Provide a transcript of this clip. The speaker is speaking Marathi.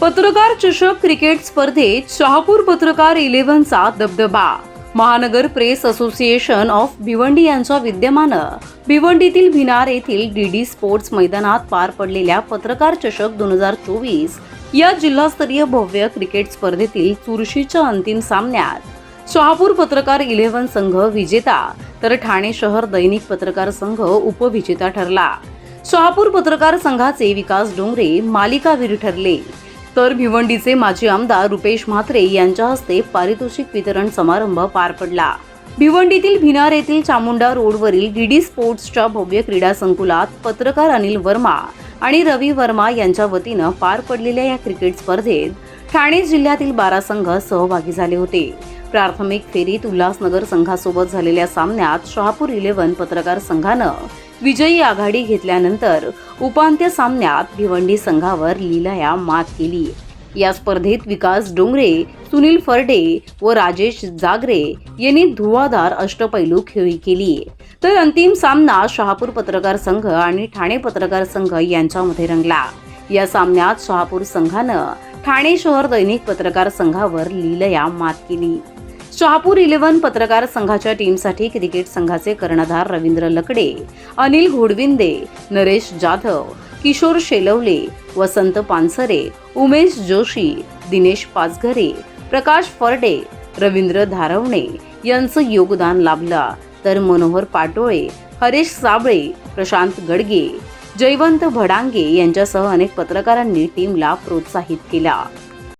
पत्रकार चषक क्रिकेट स्पर्धेत शहापूर पत्रकार इलेव्हनचा दबदबा. महानगर प्रेस असोसिएशन ऑफ भिवंडी यांच्या विद्यमानं भिवंडीतील भिनार येथील डीडी स्पोर्ट्स मैदानात पार पडलेल्या पत्रकार चषक दोन हजार चोवीस या जिल्हास्तरीय भव्य क्रिकेट स्पर्धेतील चुरशीच्या अंतिम सामन्यात शहापूर पत्रकार इलेव्हन संघ विजेता तर ठाणे शहर दैनिक पत्रकार संघ उपविजेता ठरला. शहापूर पत्रकार संघाचे विकास डोंगरे मालिकावीर ठरले. तर भिवंडीचे माजी आमदार रुपेश म्हात्रे यांच्या हस्ते पारितोषिक वितरण समारंभ पार पडला. भिवंडीतील भिनार येथील चामुंडा रोडवरील डीडी स्पोर्ट्सच्या भव्य क्रीडा संकुलात पत्रकार अनिल वर्मा आणि रवी वर्मा यांच्या वतीनं पार पडलेल्या या क्रिकेट स्पर्धेत ठाणे जिल्ह्यातील बारा संघ सहभागी झाले होते. प्राथमिक फेरीत उल्हासनगर संघासोबत झालेल्या सामन्यात शहापूर इलेव्हन पत्रकार संघानं विजयी आघाडी घेतल्यानंतर उपांत्य सामन्यात भिवंडी संघावर लिलया मात केली. या स्पर्धेत विकास डोंगरे सुनील फरडे व राजेश जागरे यांनी धुवाधार अष्टपैलू खेळी केली. तर अंतिम सामना शहापूर पत्रकार संघ आणि ठाणे पत्रकार संघ यांच्यामध्ये रंगला. या सामन्यात शहापूर संघानं ठाणे शहर दैनिक पत्रकार संघावर लीलया मात केली. शहापूर इलेव्हन पत्रकार संघाच्या टीमसाठी क्रिकेट संघाचे कर्णधार रवींद्र लकडे अनिल घोडविंदे नरेश जाधव किशोर शेलवले वसंत पानसरे उमेश जोशी दिनेश पाचघरे प्रकाश फरडे रवींद्र धारवणे यांचं योगदान लाभलं. तर मनोहर पाटोळे हरेश साबळे प्रशांत गडगे जयवंत भडांगे यांच्यासह अनेक पत्रकारांनी टीमला प्रोत्साहित केला.